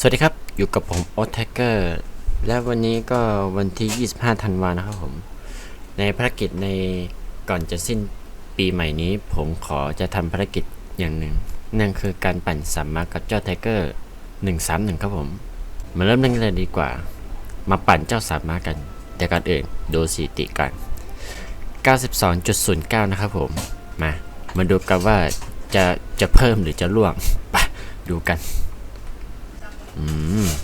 สวัสดีครับ อยู่กับผมโอ๊ตแทกเกอร์และวันนี้ก็วันที่ 25 ธันวานะครับผม ในภารกิจในก่อนจะสิ้นปีใหม่นี้ ผมขอจะทำภารกิจอย่างหนึ่ง นั่นคือการปั่นสัมมากับเจ้าไทเกอร์131 ครับผม มาเริ่มเล่นกันเลยดีกว่า มาปั่นเจ้าสามมากัน แต่ก่อนอื่นดูสถิติก่อน92.09 นะครับผม มา มาดูกันว่าจะจะเพิ่มหรือจะล่วงไปดูกัน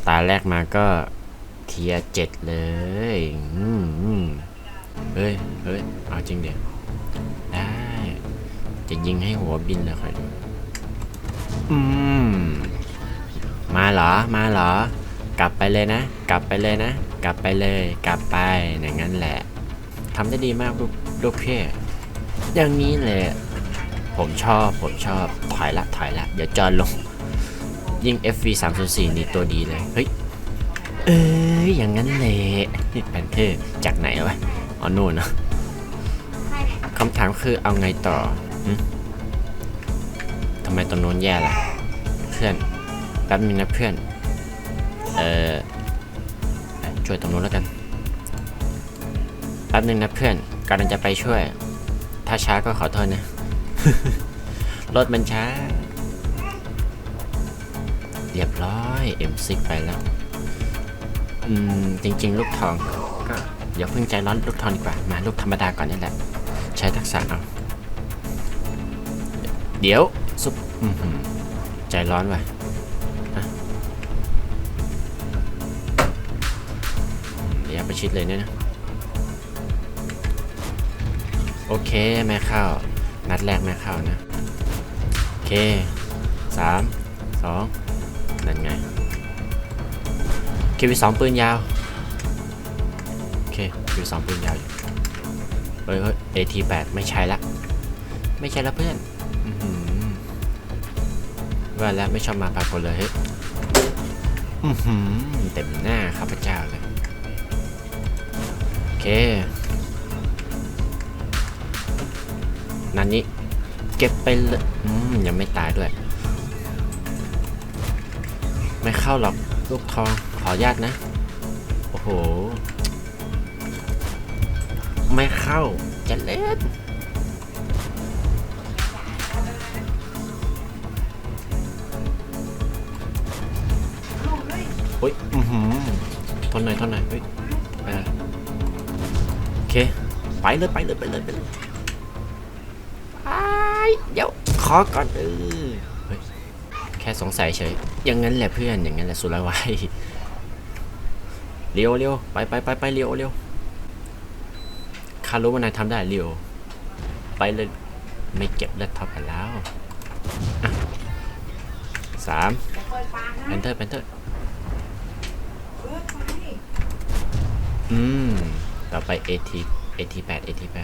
ตาแรกมาก็เทียเจ็ดเลยอืมเฮ้ย เฮ้ย เอาจริงเดี๋ยวได้ จะยิงให้หัวบินเลยคอยดูอืม มาเหรอ มาเหรอ กลับไปเลยนะ กลับไปเลยนะ กลับไปเลย กลับไป อย่างนั้นแหละ ทำได้ดีมากลูกลูกเพ่อย่างนี้แหละผมชอบ ผมชอบ ถอยละ ถอยละ เดี๋ยวจอนลง ยิ่ง FV 3 0 4นี่ตัวดีเลย เฮ้ย เอ้ยอย่างนั้นแหละแพนเทอร์จากไหนวะอ๋อโน่นเนอะคำถามคือเอาไงต่อทำไมตรงโน้นแย่ล่ะ เพื่อนแป๊บนึงนะเพื่อน เอ่อช่วยตรงโน้นแล้วกันแป๊บนึงนะเพื่อนกำลังจะไปช่วย ถ้าช้าก็ขอโทษนะ รถมันช้า เรียบร้อย M6 ไปแล้ว อืม จริง ๆ ลูกทองก็อย่าเพิ่งใจร้อนลูกทองดีกว่า มาลูกธรรมดาก่อนนี่แหละ ใช้ทักษะเอา เดี๋ยวซุปอื้อหือใจร้อนว่ะอะอืมเดี๋ยวไปชิดเลยเนี่ยนะ โอเคแม่เข้า นัดแรกแม่เข้านะ โอเคสามสอง นั่นไงเคิวสองปืนยาว โอเคคิวสองปืนยาวอยู่เฮ้ยเฮ้ย AT8 ไม่ใช่ละ ไม่ใช่ละเพื่อนว่าแล้วไม่ชอบมาปากคนเลยเฮ้ยอื้อหือเต็มหน้าข้าพเจ้าเลย โอเค นั่นนี้ เก็บไปเลยอืมยังไม่ตายด้วย ไม่เข้าหรอกลูกทองขออนุญาตนะ โอ้โห ไม่เข้าจะเล่นโอ้ยอือหือทนหน่อยทนหน่อยเฮ้ยไปเลยโอเค ไปเลยไปเลยไปเลยไปเลยไปเดี๋ยวขอก่อนเออ ค่สงสัยเฉย อย่างนั้นแหละเพื่อน อย่างนั้นแหละสุรวัยเร็วเร็วไปไปไปไปเร็วเร็วคารู้ว่านายทำได้เร็ว ไปเลยไม่เก็บเลือดท็อปกันแล้วอะสามแพนเทอร์แพนเทอร์อืม ต่อไป AT AT8 AT8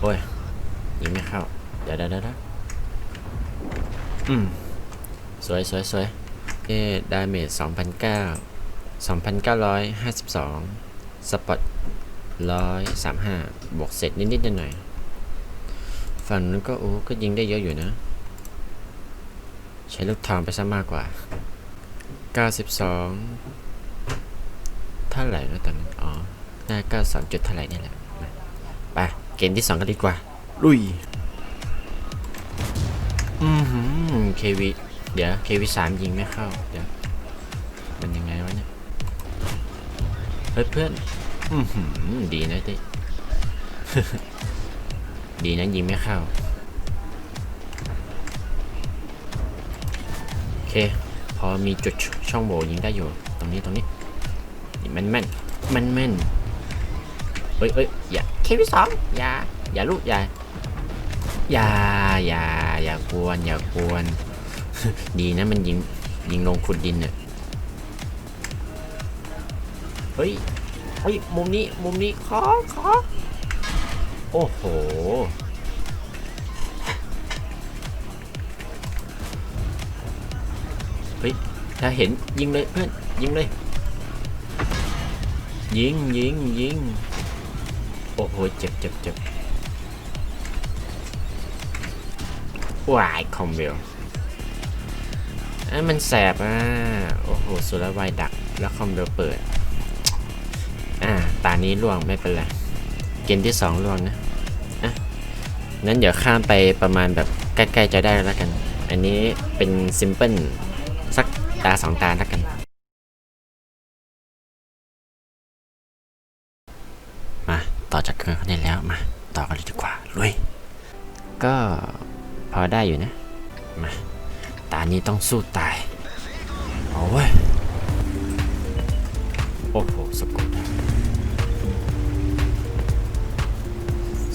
โอ้ยยิงไม่ เข้าเดี๋ยวเดี๋ยวเดี๋ยวเดี๋ยวอืม สวยสวยสวยเอ๊ดาเมจสองพันเก้าสองพันเก้าร้อยห้าสิบสองสปอตร้อยสามห้าบวกเสร็จนิดๆหน่อยๆฝั่งนู้นก็โอ้ก็ยิงได้เยอะอยู่นะ ใช้ลูกทองไปซะมากกว่าเก้าสิบสองเท่าไหร่แล้วตอนนั้นอ๋อได้เก้าสองจุดเท่าไหร่นี่แหละไปเกมที่สองกันดีกว่า ลุย อือหือเควีเดี๋ยวเควีสามยิงไม่เข้า เดี๋ยว มันยังไงวะเนี่ย เฮ้ยเพื่อน อือหือดีนะติดีนะยิงไม่เข้า โอเค พอมีจุดช่องโหว่ยิงได้อยู่ ตรงนี้ตรงนี้นี่แม่นแม่นแม่นแม่นเอ้ยเอ้ยอย่าเควิสองอย่า อย่าลูกอย่า อย่าอย่าอย่ากวนอย่ากวน ดีนะมันยิงยิงลงขุดดินเนี่ยเฮ้ยเฮ้ยมุมนี้มุมนี้ขอขอโอ้โหเฮ้ยถ้าเห็นยิงเลยเพื่อนยิงเลย ยิงยิงยิงโอ้อ้โหเจ็บเจ็บเจ็บ วายคอมเบลอะมันแสบอะ โอ้โห สุรวายดัก แล้วคอมเบลเปิด อ่า ตานี้ล่วงไม่เป็นไร เกมที่สองล่วงนะอะนั้นเดี๋ยวข้ามไปประมาณแบบใกล้ๆจะได้แล้วกัน อันนี้เป็นซิมเพิลสักตาสองตาแล้วกัน มา ต่อจากเครื่องเขาได้แล้ว มา ต่อกันเลยดีกว่า ลุย ก็ พอได้อยู่นะ มา ตานี้ต้องสู้ตาย เอาเว้ย โอ้โหสโกด้า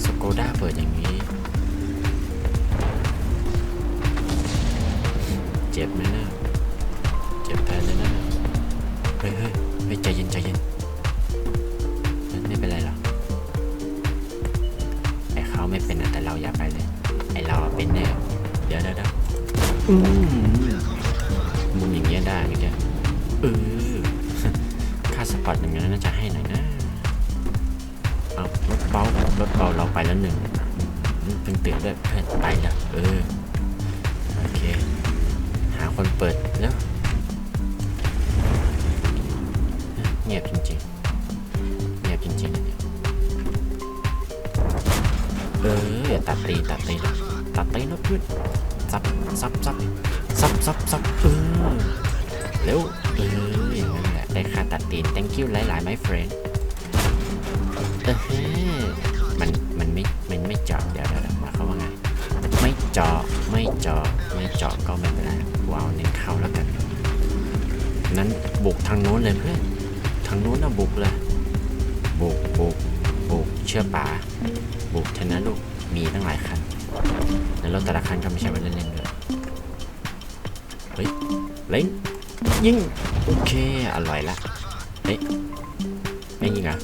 สโกด้าเปิดอย่างนี้ เจ็บไหมนะ เจ็บแทนเลยนะ เฮ้ยเฮ้ยใจเย็นใจเย็น เป็นแน่เดี๋ยวเดี๋ยวเดี๋ยวอืมมุมอย่างเงี้ยได้ไหมแกเออค่าสปอร์ตอย่างนั้นน่าจะให้หน่อยนะเอารถเบารถเบาเราไปแล้วหนึ่งอืมเพิ่งตื่นด้วยเพื่อนไปแล้วเออ ออฮมันมันไม่มันไม่เจาะเดี๋ยวเดี๋ยวเดี๋ยวมายความว่าไงไม่เจาะไม่เจาะไม่เจาะก็ไม่เป็นไรวาวเน้นเข้าแล้วกัน นั้นบุกทางโน้นเลยเพื่อนทางโน้นนะบุกเลยบุกบุกบุกเชื่อป่าบุกเถอะนะลูกมีตั้งหลายคันแล้วรถแต่ละคันก็ไม่ใช่ว่าเล่นๆด้วยเฮ้ยเล่นยิงโอเคอร่อยละเฮ้ยไม่ยิงอะ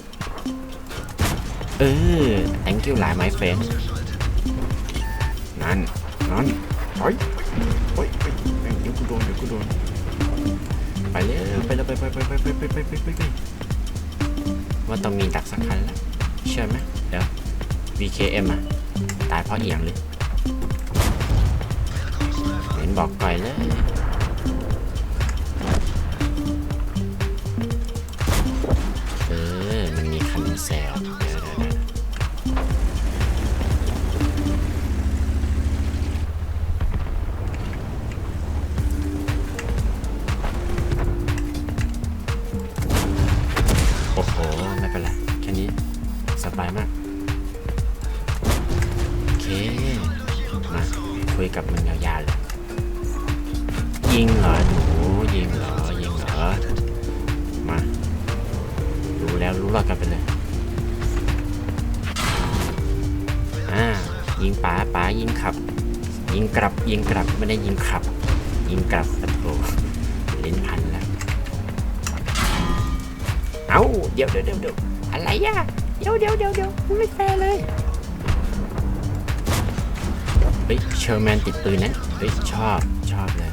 เออ thank you หลาย my friend นั่น นั่นเฮ้ยเฮ้ยเดี๋ยวกูโดนเดี๋ยวกูโดน ไปเลยไปเลยไปไปไปไปไปไปไปไปไปไปว่าต้องมีดักสักคันแล้วเชื่อไหมเดี๋ยว VKM อะ ตายเพราะเอียงเลยเห็นบอกก่อยเลยเออ มันมีคันแซวายมากโอเคมาคุยกับมึงยาวๆเลยยิงเหรอหนูยิงเหรอยิงเหรอมารู้แล้วรู้รอดกันไปเลยอ่ายิงป๋าป๋ายิงขับ ยิงกลับยิงกลับไม่ได้ยิงขับ ยิงกลับตะโกลิ้นพันแล้วเอาเดี๋ยวเดี๋ยวเดี๋ยวเดี๋ยวอะไรอะ เดี๋ยวเดี๋ยวเดี๋ยวเดี๋ยวมันไม่แฟร์เลย เฮ้ยเชอร์แมนติดปืนนั้นเฮ้ยชอบชอบเลย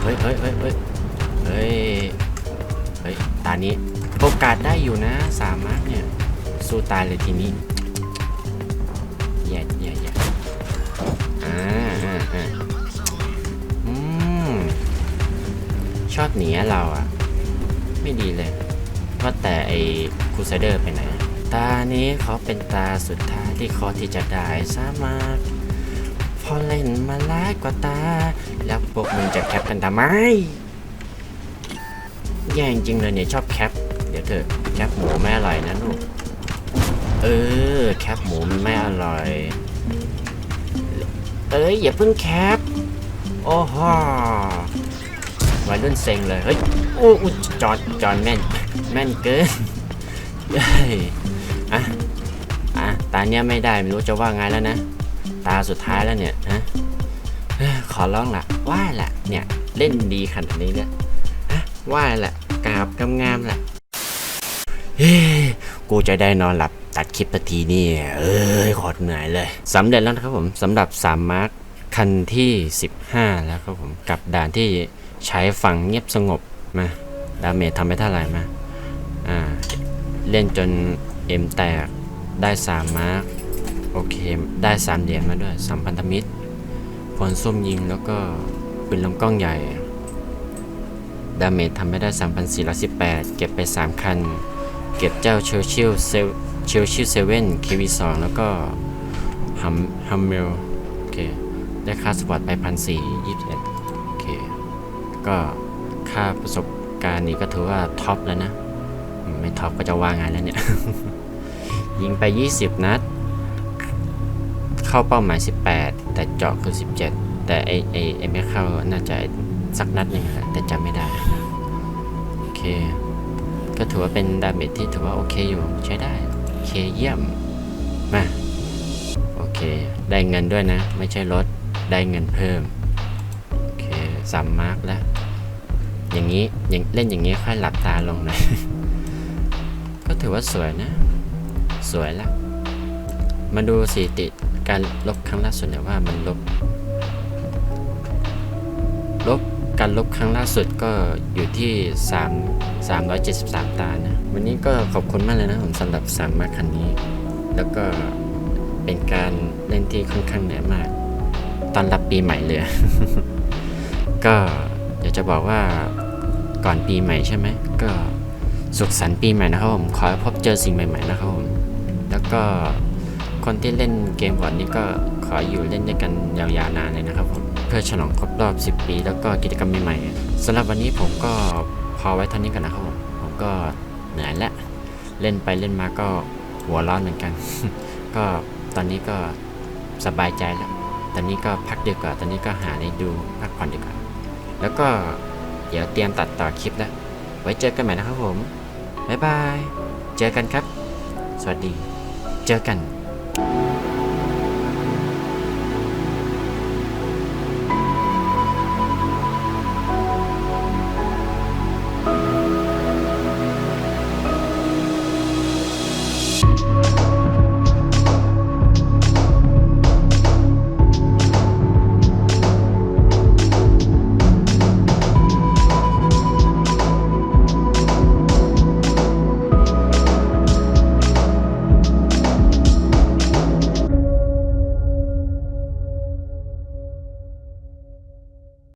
เฮ้ยเฮ้ยเฮ้ยเฮ้ยเฮ้ยเฮ้ยตานี้โอกาสได้อยู่นะสามาร์กเนี่ย สู้ตายเลยทีนี้แย่แย่แย่อ่าอ่าอ่าอืมชอบหนีเราอะ ไม่ดีเลย ว่าแต่ไอ้คูไซเดอร์ไปไหน ตานี้เขาเป็นตาสุดท้ายที่เขาที่จะได้สามารถพอเล่นมาหลายกว่าตา แล้วพวกมึงจะแคปกันทำไมแย่จริงเลยเนี่ยชอบแคป เดี๋ยวเถอะแคปหมูไม่อร่อยนะลูก เออ แคปหมูมันไม่อร่อย เอ้ยอย่าเพิ่งแคป โอ้โห วัยรุ่นเซ็งเลยเฮ้ยโอ้ยจอนจอนแม่นแม่นเกินเฮ้ยอะอะตาเนี้ยไม่ได้ไม่รู้จะว่าไงแล้วนะ ตาสุดท้ายแล้วเนี่ยฮะขอร้องละว่าละเนี่ยเล่นดีขนาดนี้เนี่ยฮะว่าละกราบกำงามละเฮ้ยกูจะได้นอนหลับตัดคลิปนาทีนี่เอ้ยโคตรเหนื่อยเลยสำเร็จแล้วนะครับผมสำหรับ3มาร์คคันที่ 15 แล้วครับผมกับด่านที่ ใช้ฝั่งเงียบสงบมาดาเมจทำไปเท่าไหร่มาอ่าเล่นจนเอ็มแตกได้สามมาร์คโอเค ได้สามเหรียญมาด้วยสามพันธมิตรพลส้มยิงแล้วก็ปืนลำกล้องใหญ่ ดาเมจทำไม่ได้ 3,418 เก็บไป 3 คัน เก็บเจ้าเชลชิลเซเชลชิลเซเว่นเควีสองแล้วก็ฮัมฮัมเมลโอเค ได้ค่าสปอร์ตไปพันสี่ยี่สิบ ก็ค่าประสบการณ์นี่ก็ถือว่าท็อปแล้วนะ ไม่ท็อปก็จะว่างานแล้วเนี่ย ยิงไป 20 นัด เข้าเป้าหมาย 18 แต่เจาะคือ 17 แต่ไอไอไอไม่เข้าน่าจะสักนัดหนึ่งอะแต่จำไม่ได้ โอเค ก็ถือว่าเป็นดาเมจที่ถือว่าโอเคอยู่ใช้ได้ โอเคเยี่ยม มา โอเค ได้เงินด้วยนะ ไม่ใช่ลดได้เงินเพิ่ม โอเคสามมาร์กแล้ว อย่างนี้อย่างเล่นอย่างนี้ค่อยหลับตาลงหน่อย ก็ถือว่าสวยนะ สวยแล้วมาดูสถิติการลบครั้งล่าสุดเนี่ยว่ามันลบ ลบการลบครั้งล่าสุดก็อยู่ที่ 3 373 ตานะ วันนี้ก็ขอบคุณมากเลยนะผมสำหรับสามมาคันนี้ แล้วก็เป็นการเล่นที่ค่อนข้างเหนื่อยมาก ตอนรับปีใหม่เลย ก็อยากจะบอกว่า ก่อนปีใหม่ใช่ไหมก็สุขสันต์ปีใหม่นะครับผมขอพบเจอสิ่งใหม่ ๆ นะครับผมแล้วก็คนที่เล่นเกมบอร์ดนี้ก็ขออยู่เล่นด้วยกันยาวๆนานเลยนะครับผมเพื่อฉลองครบรอบ 10 ปี แล้วก็กิจกรรมใหม่ๆสำหรับวันนี้ผมก็พอไว้เท่านี้กันนะครับผมผมก็เหนื่อยแล้วเล่นไปเล่นมาก็หัวร้อนเหมือนกัน ก็ตอนนี้ก็สบายใจแล้ว ตอนนี้ก็พักดีกว่า ตอนนี้ก็หาอะไรดูพักผ่อนดีกว่า แล้วก็ เดี๋ยวเตรียมตัดต่อคลิปแล้วไว้เจอกันใหม่นะครับผม บ๊ายบาย เจอกันครับ สวัสดี เจอกัน